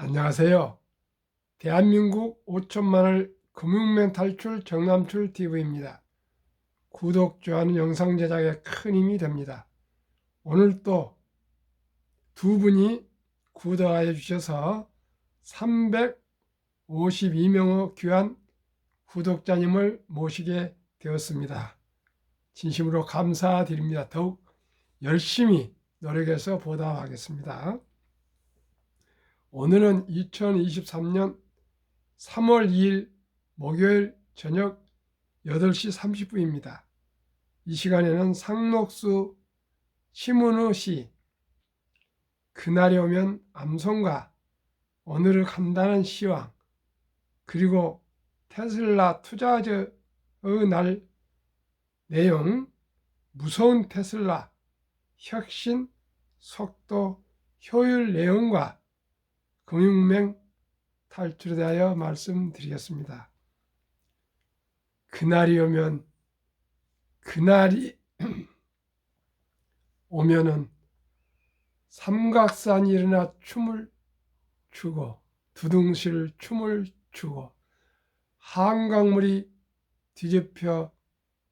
안녕하세요. 대한민국 5천만을 금융면 탈출 정남출 TV입니다. 구독, 좋아하는 영상 제작에 큰 힘이 됩니다. 오늘 또 두 분이 구독하여 주셔서 352명의 귀한 구독자님을 모시게 되었습니다. 진심으로 감사드립니다. 더욱 열심히 노력해서 보답하겠습니다. 오늘은 2023년 3월 2일 목요일 저녁 8시 30분입니다. 이 시간에는 상록수 심은우 씨 그날이 오면 암송가 오늘을 간다는 시황 그리고 테슬라 투자자의 날 내용 무서운 테슬라 혁신 속도 효율 내용과 금융맹 탈출에 대하여 말씀드리겠습니다. 그날이 오면 그날이 오면은 삼각산이 일어나 춤을 추고 두둥실 춤을 추고 한강물이 뒤집혀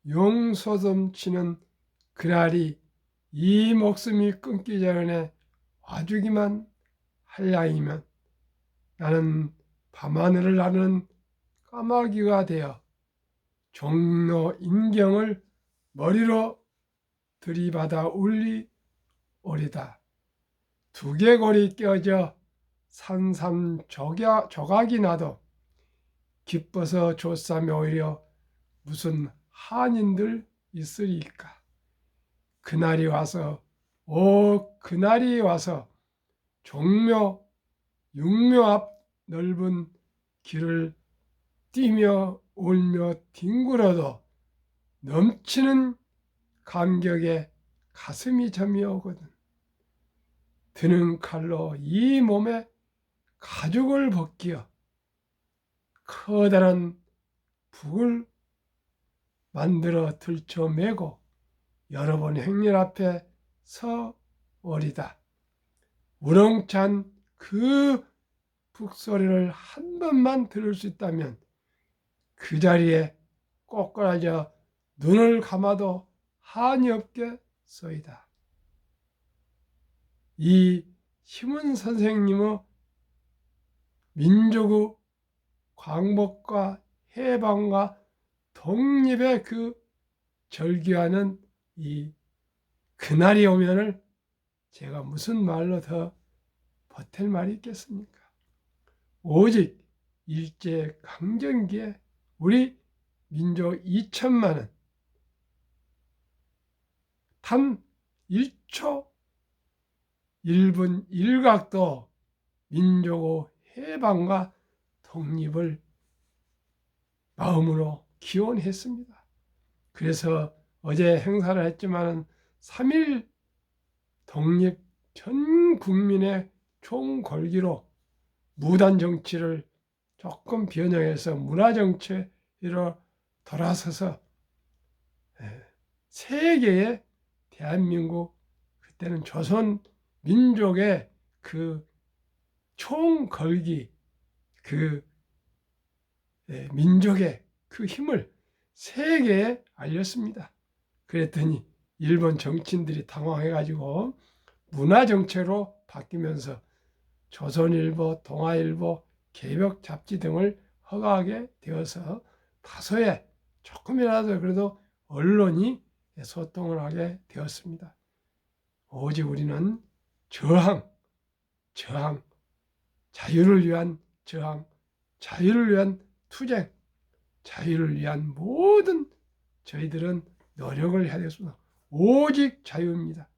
용소돔 치는 그날이 이 목숨이 끊기 전에 와주기만 할 양이면 나는 밤하늘을 나는 까마귀가 되어 종로 인경을 머리로 들이받아 울리 오리다. 두개골이 껴져 산삼 조각이 나도 기뻐서 조싸며 오히려 무슨 한인들 있으리까. 그날이 와서 오 그날이 와서 종묘 육묘 앞 넓은 길을 뛰며 울며 뒹굴어도 넘치는 감격에 가슴이 점이 오거든. 드는 칼로 이 몸에 가죽을 벗기어 커다란 북을 만들어 들쳐매고 여러 번 행렬 앞에 서 오리다. 우렁찬 그 북소리를 한 번만 들을 수 있다면 그 자리에 꼬꾸라져 눈을 감아도 한이 없게 써이다. 이 심은 선생님의 민족의 광복과 해방과 독립의 그 절규하는 이 그날이 오면을 제가 무슨 말로 더 버틸 말이 있겠습니까? 오직 일제 강점기에 우리 민족 2천만은 단 1초 1분 1각도 민족의 해방과 독립을 마음으로 기원했습니다. 그래서 어제 행사를 했지만 3일 독립 전 국민의 총걸기로 무단 정치를 조금 변형해서 문화 정치로 돌아서서 예, 세계의 대한민국 그때는 조선 민족의 그 총걸기 그 예, 민족의 그 힘을 세계에 알렸습니다. 그랬더니 일본 정치인들이 당황해가지고 문화 정체로 바뀌면서 조선일보, 동아일보, 개벽 잡지 등을 허가하게 되어서 다소의 조금이라도 그래도 언론이 소통을 하게 되었습니다. 오직 우리는 저항, 저항, 자유를 위한 저항, 자유를 위한 투쟁, 자유를 위한 모든 저희들은 노력을 해야 되겠습니다. 오직 자유입니다.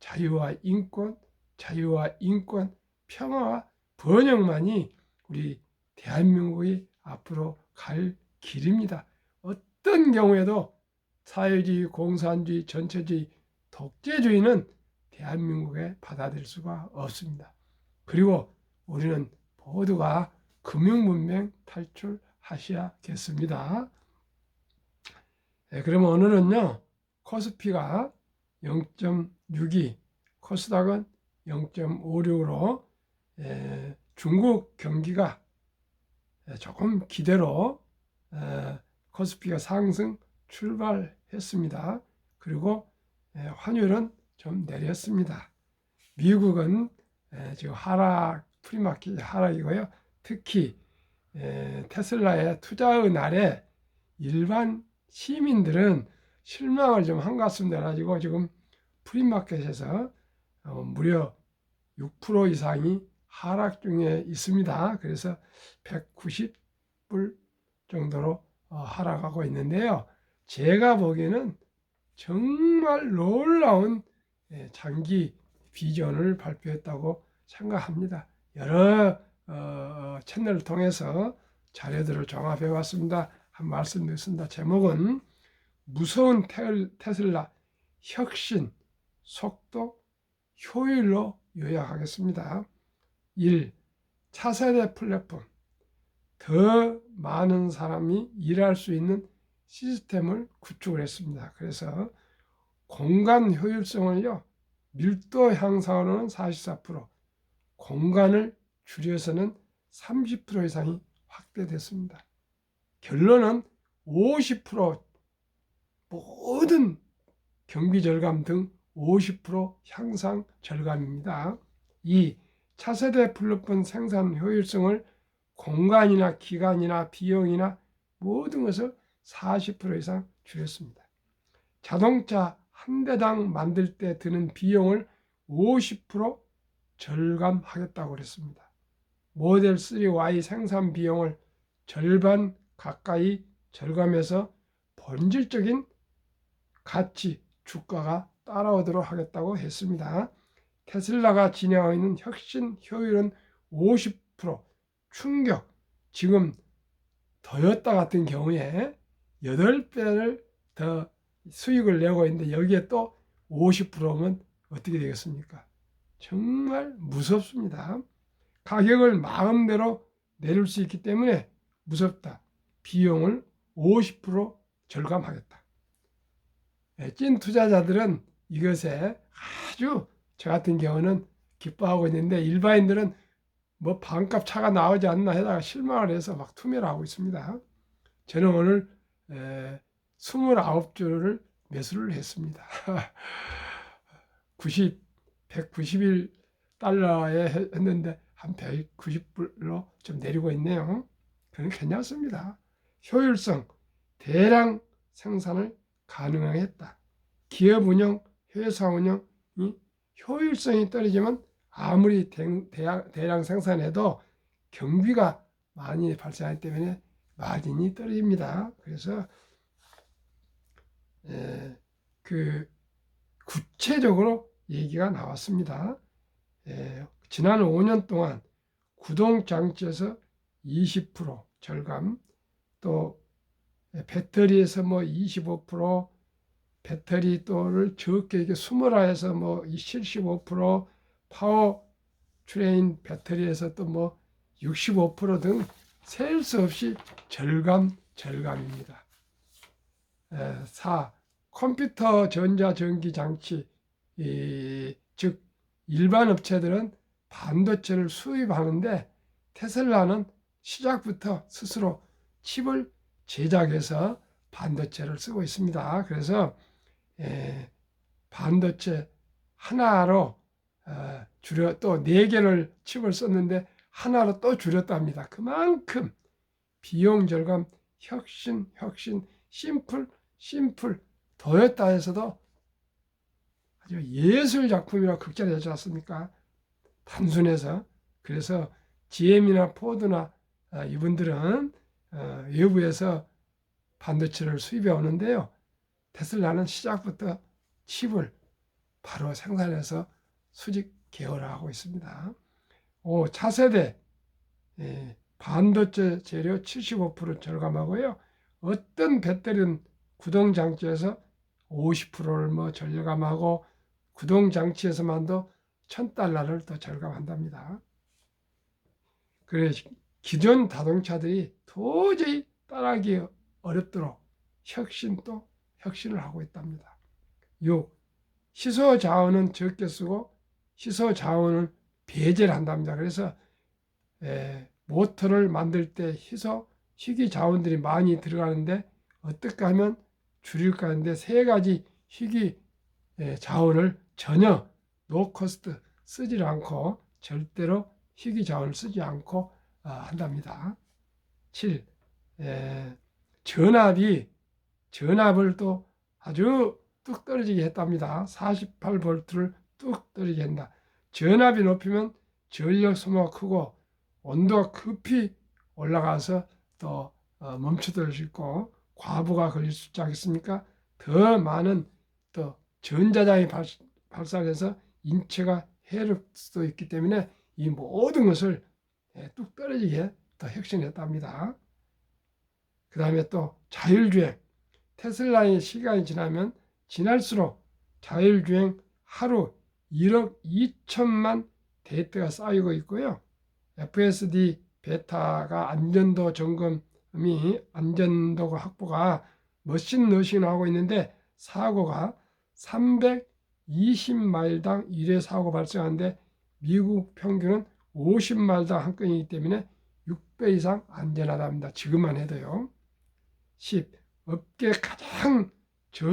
자유와 인권, 자유와 인권, 평화와 번영만이 우리 대한민국이 앞으로 갈 길입니다. 어떤 경우에도 사회주의, 공산주의, 전체주의, 독재주의는 대한민국에 받아들일 수가 없습니다. 그리고 우리는 모두가 금융문명 탈출하셔야겠습니다. 네, 그러면 오늘은요, 코스피가 0.62, 코스닥은 0.56으로 중국 경기가 조금 기대로 에, 코스피가 상승 출발했습니다. 그리고 에, 환율은 좀 내렸습니다. 미국은 에, 지금 하락 프리마켓 하락이고요. 특히 에, 테슬라의 투자의 날에 일반 시민들은 실망을 좀한것 같습니다. 가지고 지금 프리마켓에서 어, 무려 6% 이상이 하락 중에 있습니다. 그래서 190불 정도로 어, 하락하고 있는데요. 제가 보기에는 정말 놀라운 예, 장기 비전을 발표했다고 생각합니다. 여러 어, 채널을 통해서 자료들을 종합해 왔습니다. 한 말씀 드렸습니다. 제목은 무서운 테슬라 혁신, 속도, 효율로 요약하겠습니다. 1. 차세대 플랫폼. 더 많은 사람이 일할 수 있는 시스템을 구축을 했습니다. 그래서 공간 효율성을요, 밀도 향상으로는 44%, 공간을 줄여서는 30% 이상이 확대됐습니다. 결론은 50% 모든 경비 절감 등 50% 향상 절감입니다. 2. 차세대 플랫폼 생산 효율성을 공간이나 기간이나 비용이나 모든 것을 40% 이상 줄였습니다. 자동차 한 대당 만들 때 드는 비용을 50% 절감하겠다고 그랬습니다. 모델 3Y 생산 비용을 절반 가까이 절감해서 본질적인 가치, 주가가 따라오도록 하겠다고 했습니다. 테슬라가 진행하고 있는 혁신 효율은 50% 충격. 지금 더였다 같은 경우에 8배를 더 수익을 내고 있는데 여기에 또 50%면 어떻게 되겠습니까? 정말 무섭습니다. 가격을 마음대로 내릴 수 있기 때문에 무섭다. 비용을 50% 절감하겠다. 예, 찐 투자자들은 이것에 아주 저 같은 경우는 기뻐하고 있는데 일반인들은 뭐 반값 차가 나오지 않나 해다가 실망을 해서 막 투매를 하고 있습니다. 저는 오늘 에, 29주를 매수를 했습니다. 90, 191 달러에 했는데 한 190불로 좀 내리고 있네요. 그건 괜찮습니다. 효율성, 대량 생산을 가능하게 했다. 기업 운영, 회사 운영이 효율성이 떨어지면 아무리 대량, 생산해도 경비가 많이 발생하기 때문에 마진이 떨어집니다. 그래서 에, 그 구체적으로 얘기가 나왔습니다. 에, 지난 5년 동안 구동 장치에서 20% 절감, 또 배터리에서 뭐 25%, 배터리 또를 적게 이게 수머라해서 뭐 75%, 파워 트레인 배터리에서 또 뭐 65%등 셀 수 없이 절감, 절감입니다. 4. 컴퓨터 전자 전기 장치, 이, 즉 일반 업체들은 반도체를 수입하는데 테슬라는 시작부터 스스로 칩을 제작해서 반도체를 쓰고 있습니다. 그래서 에, 반도체 하나로 어, 줄여 또 네 개를 칩을 썼는데 하나로 또 줄였답니다. 그만큼 비용 절감, 혁신, 혁신, 심플, 심플, 더했다 해서도 아주 예술 작품이라 극찬해 주지 않습니까? 단순해서 그래서 GM이나 포드나 아, 이분들은 어, 외부에서 반도체를 수입해 오는데요. 테슬라는 시작부터 칩을 바로 생산해서 수직 계열화하고 있습니다. 5. 차세대 예, 반도체 재료 75% 절감하고요. 어떤 배터리는 구동 장치에서 50%를 뭐 절감하고 구동 장치에서만도 1000달러를 더 절감한답니다. 그래 기존 자동차들이 도저히 따라하기 어렵도록 혁신 또 혁신을 하고 있답니다. 6. 시소 자원은 적게 쓰고 시소 자원을 배제를 한답니다. 그래서 에, 모터를 만들 때 희소 희귀 자원들이 많이 들어가는데 어떻게 하면 줄일까 하는데 세 가지 희귀 에, 자원을 전혀 노코스트 쓰지 않고 절대로 희귀 자원을 쓰지 않고 아, 한답니다. 7. 에, 전압이 전압을 또 아주 뚝 떨어지게 했답니다. 48볼트를 뚝 떨어지게 한다. 전압이 높으면 전력 소모가 크고 온도가 급히 올라가서 또 어, 멈춰들 수 있고 과부가 걸릴 수 있지 않겠습니까? 더 많은 또 전자장이 발, 발생해서 인체가 해롭 수도 있기 때문에 이 모든 것을 예, 뚝 떨어지게 더 혁신했답니다. 그 다음에 또 자율주행. 테슬라의 시간이 지나면 지날수록 자율주행 하루 1억 2천만 데이터가 쌓이고 있고요. FSD 베타가 안전도 점검이 안전도 확보가 머신 러싱을 하고 있는데 사고가 320마일당 1회 사고 발생하는데 미국 평균은 50마일당 한 건이기 때문에 6배 이상 안전하답니다. 지금만 해도요. 10. 업계 가장 저,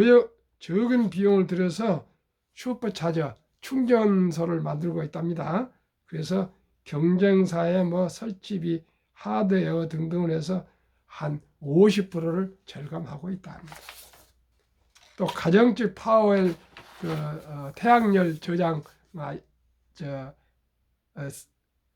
적은 비용을 들여서 슈퍼차저 충전소를 만들고 있답니다. 그래서 경쟁사의 뭐 설치비, 하드웨어 등등을 해서 한 50%를 절감하고 있다. 또 가정집 파워엘 그, 어, 태양열 저장 아, 저, 어,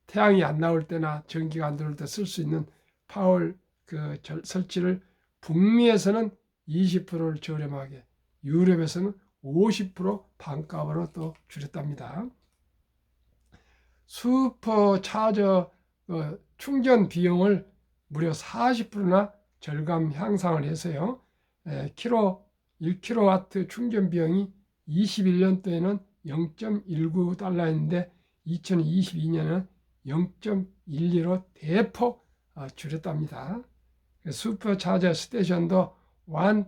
태양이 안 나올 때나 전기가 안 들어올 때 쓸 수 있는 파월 그 절, 설치를 북미에서는 20%를 저렴하게 유럽에서는 50% 반값으로 또 줄였답니다. 슈퍼차저 어, 충전 비용을 무려 40%나 절감 향상을 해서요. 에, 킬로 1kW 충전 비용이 21년도에는 0.19달러였는데 2022년은 0.12로 대폭 어, 줄였답니다. 슈퍼차저 스테이션도 1,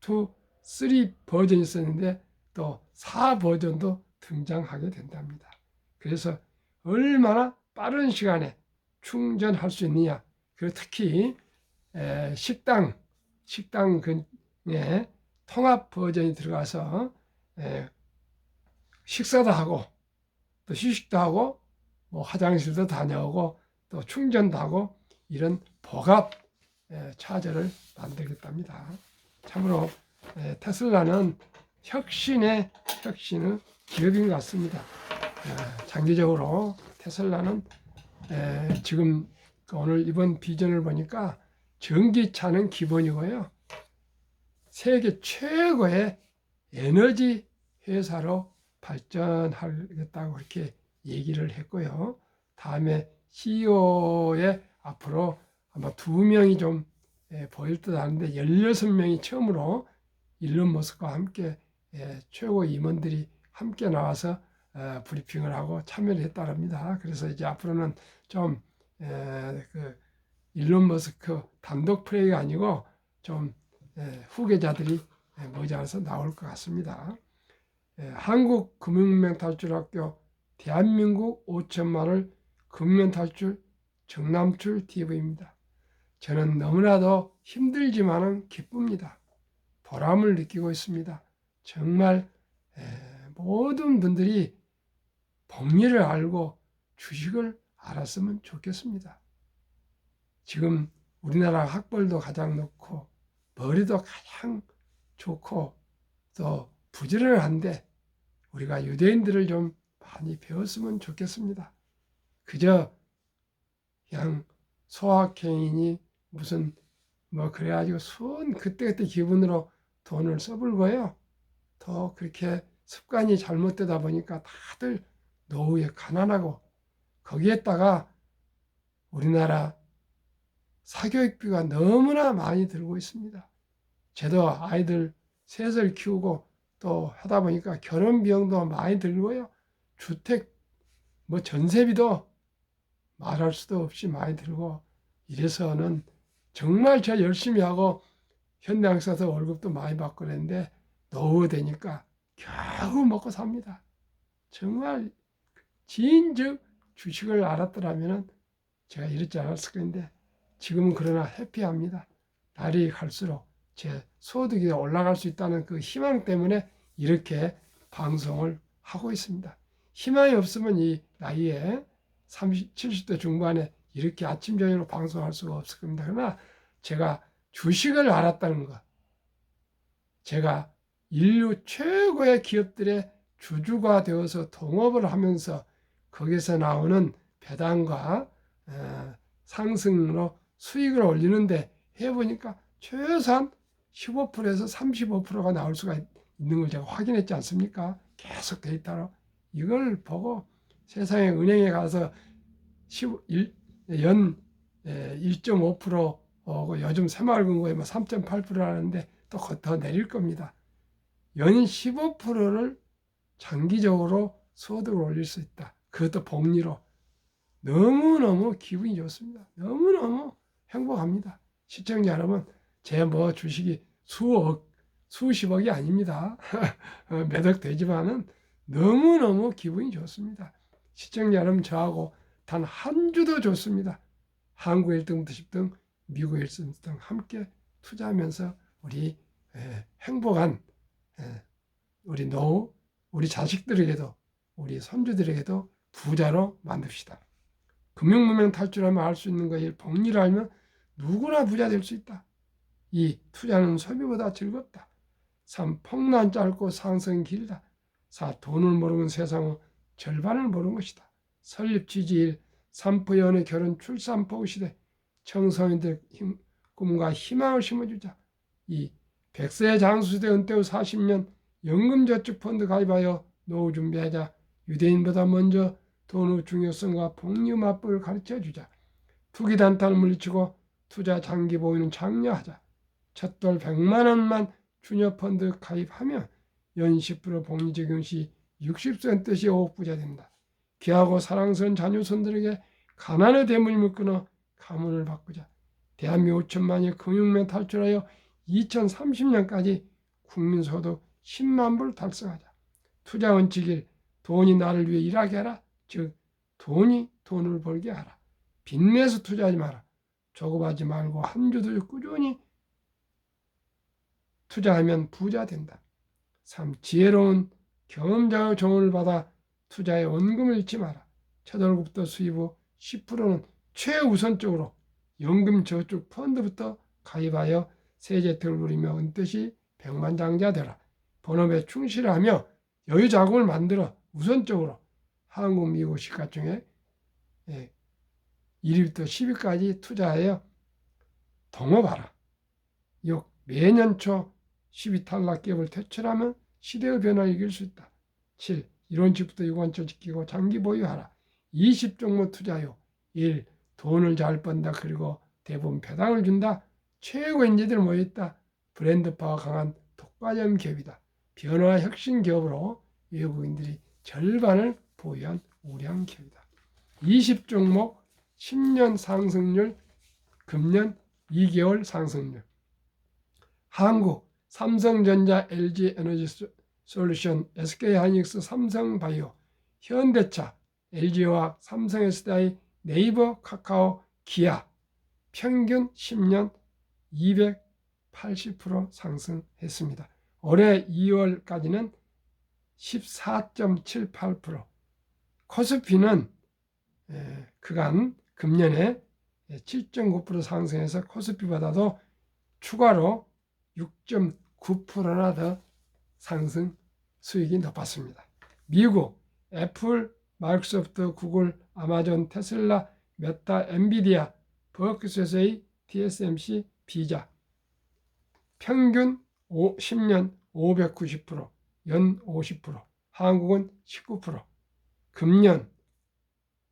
2, 3 버전이 있었는데 또 4 버전도 등장하게 된답니다. 그래서 얼마나 빠른 시간에 충전할 수 있느냐. 그리고 특히 식당, 식당 근에 통합 버전이 들어가서 식사도 하고 또 휴식도 하고 뭐 화장실도 다녀오고 또 충전도 하고 이런 복합 차저를 만들겠답니다. 참으로 테슬라는 혁신의 혁신의 기업인 것 같습니다. 장기적으로 테슬라는 지금 오늘 이번 비전을 보니까 전기차는 기본이고요. 세계 최고의 에너지 회사로 발전하겠다고 그렇게 얘기를 했고요. 다음에 CEO의 앞으로 아마 두 명이 좀 보일 듯 하는데 16명이 처음으로 일론 머스크와 함께 최고 임원들이 함께 나와서 어, 브리핑을 하고 참여를 했다랍니다. 그래서 이제 앞으로는 좀그 일론 머스크 단독 플레이가 아니고 좀 후계자들이 머지않아서 나올 것 같습니다. 한국 금융멘탈출학교 대한민국 5천만을 금면탈출 정남출 TV입니다. 저는 너무나도 힘들지만은 기쁩니다. 보람을 느끼고 있습니다. 정말 모든 분들이 법리를 알고 주식을 알았으면 좋겠습니다. 지금 우리나라 학벌도 가장 높고 머리도 가장 좋고 또 부지런한데 우리가 유대인들을 좀 많이 배웠으면 좋겠습니다. 그저 그냥 소확행이니 무슨 뭐 그래가지고 순 그때그때 기분으로 돈을 써불고요. 더 그렇게 습관이 잘못되다 보니까 다들 노후에 가난하고 거기에다가 우리나라 사교육비가 너무나 많이 들고 있습니다. 저도 아이들 셋을 키우고 또 하다 보니까 결혼 비용도 많이 들고요. 주택 뭐 전세비도 말할 수도 없이 많이 들고 이래서는 정말 저 열심히 하고 현대항사에서 월급도 많이 받고 그랬는데 노후 되니까 겨우 먹고 삽니다. 정말 진즉 주식을 알았더라면 제가 이렇지 않았을 건데 지금은 그러나 해피합니다. 날이 갈수록 제 소득이 올라갈 수 있다는 그 희망 때문에 이렇게 방송을 하고 있습니다. 희망이 없으면 이 나이에 30, 70대 중반에 이렇게 아침 저녁으로 방송할 수가 없을 겁니다. 그러나 제가 주식을 알았다는 것, 제가 인류 최고의 기업들의 주주가 되어서 동업을 하면서 거기서 나오는 배당과 어, 상승으로 수익을 올리는데 해보니까 최소한 15%에서 35%가 나올 수가 있- 있는 걸 제가 확인했지 않습니까? 계속 데이터로 이걸 보고 세상에 은행에 가서 15, 연 1.5%고 요즘 새마을금고에 뭐 3.8%라는데 또 더 내릴 겁니다. 연 15%를 장기적으로 소득을 올릴 수 있다. 그것도 복리로. 너무너무 기분이 좋습니다. 너무너무 행복합니다. 시청자 여러분, 제 뭐 주식이 수억, 수십억이 아닙니다. 매덕 되지만은 너무너무 기분이 좋습니다. 시청자 여러분, 저하고 단 한 주도 좋습니다. 한국 1등부터 10등, 미국 1등 함께 투자하면서 우리 에, 행복한 에, 우리 노후, 우리 자식들에게도 우리 손주들에게도 부자로 만듭시다. 금융무명 탈출하면 알 수 있는 것이 복리를 알면 누구나 부자 될 수 있다. 이 투자는 소비보다 즐겁다. 3. 폭난 짧고 상승 길다. 4. 돈을 모르는 세상은 절반을 모르는 것이다. 설립 지지일 3포 연애 결혼 출산포 시대 청소년들 힘, 꿈과 희망을 심어주자. 2. 100세 장수시대 은퇴 후 40년 연금저축펀드 가입하여 노후 준비하자. 유대인보다 먼저 돈의 중요성과 복리 맛법을 가르쳐 주자. 투기 단타를 물리치고 투자 장기 보유는 장려하자. 첫돌 100만 원만 주녀 펀드 가입하면 연 10% 복리 적용 시 60%시 5억 부자 된다. 귀하고 사랑스러운 자녀손들에게 가난의 대물림을 끊어 가문을 바꾸자. 대한민국 5천만의 금융면 탈출하여 2030년까지 국민소득 10만 불 달성하자. 투자 원칙일 돈이 나를 위해 일하게 하라. 즉 돈이 돈을 벌게 하라. 빚내서 투자하지 마라. 조급하지 말고 한 주도 꾸준히 투자하면 부자 된다. 3. 지혜로운 경험자의 조언을 받아 투자에 원금을 잃지 마라. 첫 월급부터 수입 후 10%는 최우선적으로 연금저축 펀드부터 가입하여 세제턱을 누리며 은뜻이 백만장자 되라. 본업에 충실하며 여유 자금을 만들어 우선적으로 한국, 미국 시가총액 1위부터 10위까지 투자하여 동업하라. 6. 매년 초 10위 탈락 기업을 퇴출하면 시대의 변화를 이길 수 있다. 7. 이론칙부터 유관처 지키고 장기 보유하라. 20종목 투자요. 1. 돈을 잘 번다. 그리고 대부분 배당을 준다. 최고 인재들 모여있다. 브랜드파가 강한 독과점 기업이다. 변화 혁신 기업으로 외국인들이 절반을 보유한 우량 기업이다. 20종목 10년 상승률, 금년 2개월 상승률. 한국, 삼성전자, LG 에너지 솔루션, SK하이닉스, 삼성바이오, 현대차, LG화학, 삼성SDI, 네이버, 카카오, 기아 평균 10년 280% 상승했습니다. 올해 2월까지는 14.78%. 코스피는 에, 그간 금년에 7.9% 상승해서 코스피보다도 추가로 6.9%나 더 상승 수익이 높았습니다. 미국 애플, 마이크로소프트, 구글, 아마존, 테슬라, 메타, 엔비디아, 버크셔스의 TSMC, 비자. 평균 5, 10년 590%, 연 50%, 한국은 19%, 금년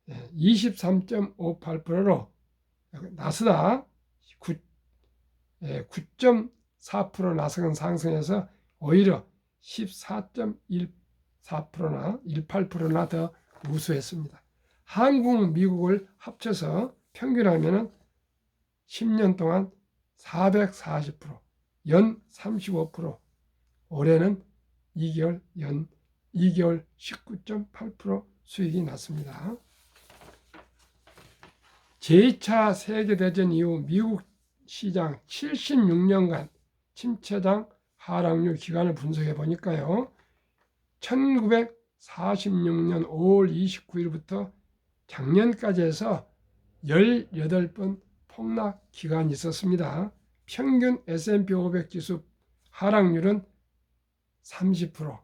23.58%로 나스닥 9.4% 나스닥은 상승해서 오히려 14.14%나 18%나 더 우수했습니다. 한국, 미국을 합쳐서 평균하면은 10년 동안 440%, 연 35%, 올해는 2개월 연 2개월 19.8% 수익이 났습니다. 제2차 세계대전 이후 미국 시장 76년간 침체장 하락률 기간을 분석해 보니까요. 1946년 5월 29일부터 작년까지 해서 18번 폭락 기간이 있었습니다. 평균 S&P 500 지수 하락률은 30%,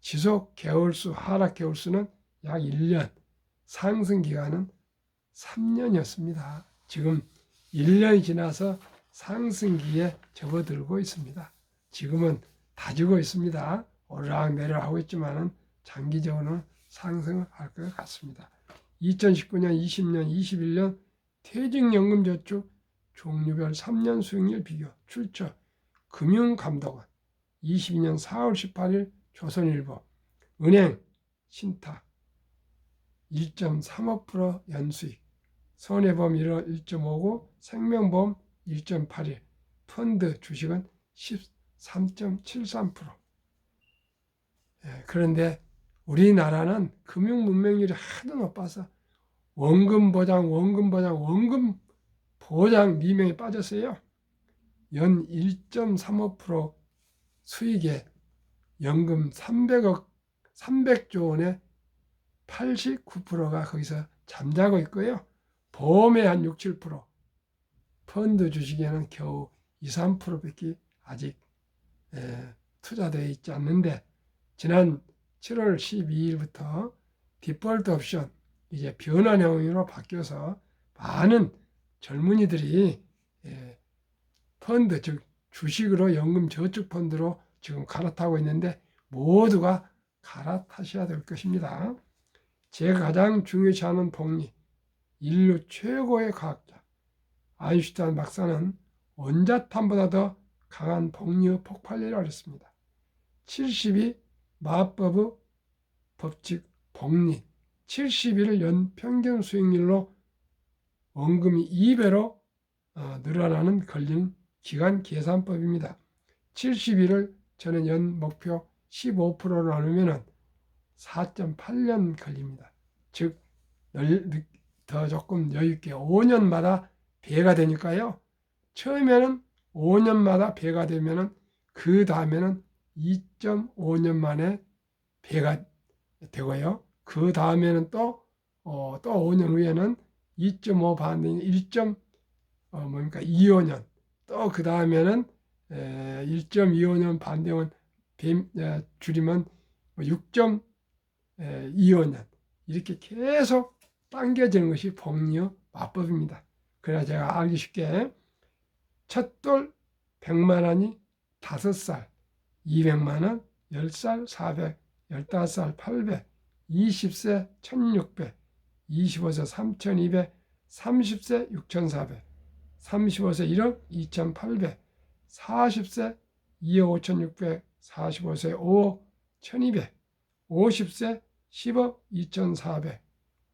지속 개월수 하락 개월수는 약 1년, 상승 기간은 3년이었습니다. 지금 1년이 지나서 상승기에 접어들고 있습니다. 지금은 다지고 있습니다. 오르락내리락 하고 있지만은 장기적으로는 상승을 할것 같습니다. 2019년, 20년, 21년 퇴직연금저축 종류별 3년 수익률 비교 출처 금융감독원 22년 4월 18일 조선일보 은행 신탁 1.35% 연수익 손해보험 1월 1.59 생명보험 1.81 펀드 주식은 13.73% 예, 그런데 우리나라는 금융 문맹률이 하도 높아서 원금 보장, 원금 보장, 원금 보장 미명에 빠졌어요. 연 1.35% 수익에 연금 300억, 300조 원의 89%가 거기서 잠자고 있고요. 보험에 한 6, 7%, 펀드 주식에는 겨우 2, 3%밖에 아직 에, 투자되어 있지 않는데 지난 7월 12일부터 디폴트 옵션 이제 변환형으로 바뀌어서 많은 젊은이들이 예, 펀드 즉 주식으로 연금 저축 펀드로 지금 갈아타고 있는데 모두가 갈아타셔야 될 것입니다. 제가 가장 중요시 하는 복리 인류 최고의 과학자 아인슈타인 박사는 원자탄보다 더 강한 복리의 폭발력이라고 했습니다. 70이 마법의 법칙 복리 71을 연 평균 수익률로 원금이 2배로 어, 늘어나는 걸리는 기간 계산법입니다. 71을 저는 연 목표 15%로 나누면 4.8년 걸립니다. 즉, 더 조금 여유있게 5년마다 배가 되니까요. 처음에는 5년마다 배가 되면은 그 다음에는 2.5년 만에 배가 되고요. 그 다음에는 또, 어, 또 5년 후에는 2.5 반대 1. 어, 뭡니까 25년 또 그 다음에는 1.25년 반대원 줄이면 6.25년 뭐 이렇게 계속 당겨지는 것이 복리의 마법입니다. 그래야 제가 알기 쉽게 첫돌 100만 원이 5살, 200만 원 10살, 400, 15살 800, 20세 1600, 25세 3200, 30세 6400, 35세 1억 2800, 40세 2억 5600, 45세 5억 1200, 50세 10억 2400,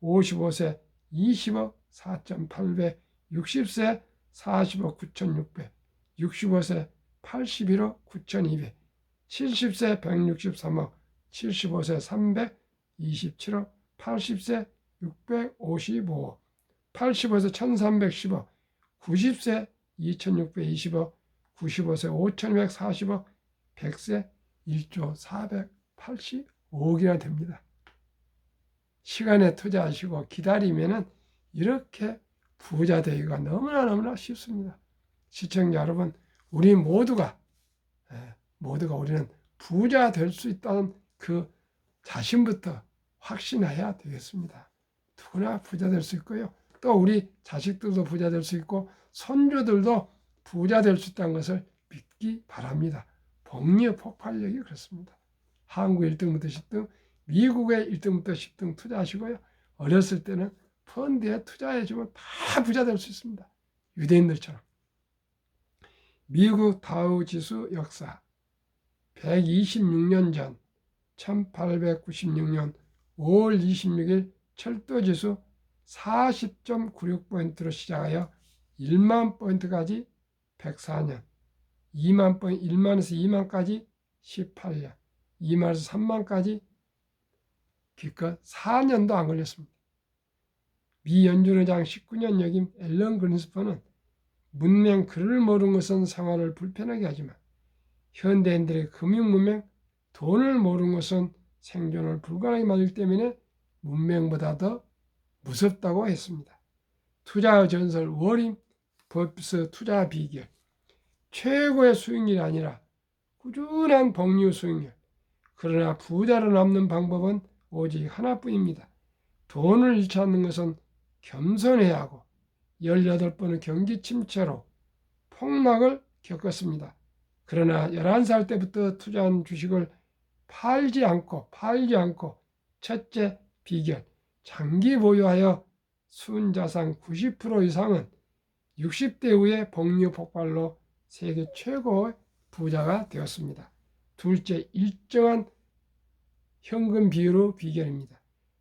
55세 20억 4800, 60세 40억 9600, 65세 81억 9200, 70세 163억, 75세 327억, 80세 655억, 85세 1310억, 90세 2620억, 95세 5240억, 100세 1조 485억이나 됩니다. 시간에 투자하시고 기다리면은 이렇게 부자 되기가 너무나 너무나 쉽습니다. 시청자 여러분, 우리 모두가 예, 모두가 우리는 부자 될 수 있다는 그 자신부터 확신해야 되겠습니다. 누구나 부자 될 수 있고요. 또 우리 자식들도 부자 될 수 있고 손주들도 부자 될 수 있다는 것을 믿기 바랍니다. 복리의 폭발력이 그렇습니다. 한국 1등부터 10등, 미국의 1등부터 10등 투자하시고요. 어렸을 때는 펀드에 투자해주면 다 부자 될 수 있습니다. 유대인들처럼. 미국 다우 지수 역사 126년 전 1896년 5월 26일 철도 지수 40.96포인트로 시작하여 1만 포인트까지 104년, 2만 포인트, 1만에서 2만까지 18년, 2만에서 3만까지 기껏 4년도 안 걸렸습니다. 미 연준의장 19년 역임 앨런 그린스퍼는 문명 글을 모르는 것은 생활을 불편하게 하지만 현대인들의 금융 문명 돈을 모르는 것은 생존을 불가능하게 만들기 때문에 문명보다 더 무섭다고 했습니다. 투자의 전설 워린 버핏의 투자 비결 최고의 수익률이 아니라 꾸준한 복리 수익률 그러나 부자로 남는 방법은 오직 하나뿐입니다. 돈을 잃지 않는 것은 겸손해야 하고 18번의 경기 침체로 폭락을 겪었습니다. 그러나 11살 때부터 투자한 주식을 팔지 않고 팔지 않고 첫째 비결 장기 보유하여 순자산 90% 이상은 60대 후에 복류 폭발로 세계 최고의 부자가 되었습니다. 둘째 일정한 현금 비율의 비결입니다.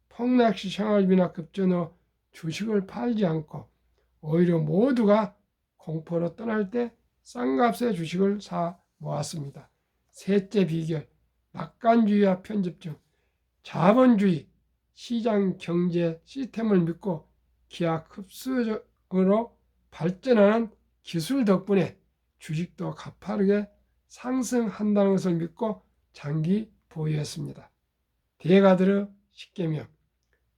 폭락 시 생활비나 급전으로 주식을 팔지 않고 오히려 모두가 공포로 떠날 때 싼 값에 주식을 사 모았습니다. 셋째 비결 낙관주의와 편집증 자본주의 시장 경제 시스템을 믿고 기하급수적으로 발전하는 기술 덕분에 주식도 가파르게 상승한다는 것을 믿고 장기 보유했습니다. 대가들의 십계명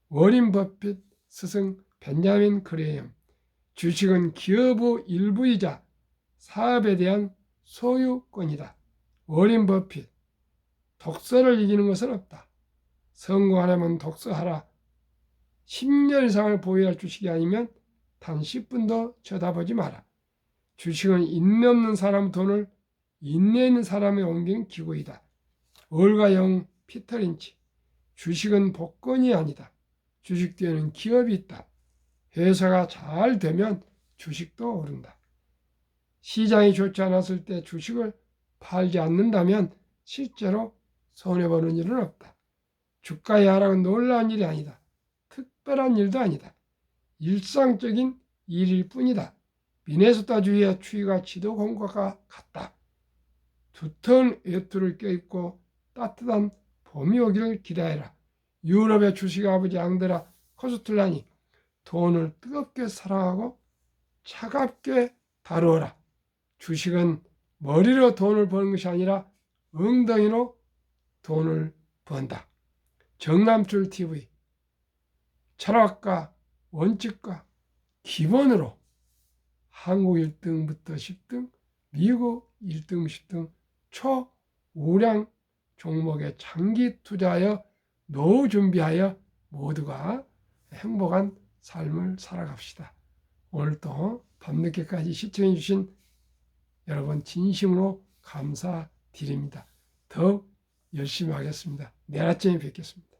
워린 버핏 스승 벤자민 그레이엄 주식은 기업의 일부이자 사업에 대한 소유권이다. 워린 버핏 독서를 이기는 것은 없다. 성공하려면 독서하라. 10년 이상을 보유할 주식이 아니면 단 10분도 쳐다보지 마라. 주식은 인내 없는 사람 돈을 인내 있는 사람에 옮기는 기구이다. 월가 영 피터 린치 주식은 복권이 아니다. 주식 뒤에는 기업이 있다. 회사가 잘 되면 주식도 오른다. 시장이 좋지 않았을 때 주식을 팔지 않는다면 실제로 손해보는 일은 없다. 주가의 하락은 놀라운 일이 아니다. 특별한 일도 아니다. 일상적인 일일 뿐이다. 미네소타주의 추위가 지도 공과가 같다. 두터운 외투를 껴입고 따뜻한 봄이 오기를 기다려라. 유럽의 주식 아버지 앙드라 코스툴란이 돈을 뜨겁게 사랑하고 차갑게 다루어라. 주식은 머리로 돈을 버는 것이 아니라 엉덩이로 돈을 번다. 정남출 TV 철학과 원칙과 기본으로 한국 1등부터 10등, 미국 1등, 10등 초우량 종목에 장기 투자하여 노후 준비하여 모두가 행복한 삶을 살아갑시다. 오늘도 밤늦게까지 시청해 주신 여러분 진심으로 감사드립니다. 더욱 열심히 하겠습니다. 내일 아침에 뵙겠습니다.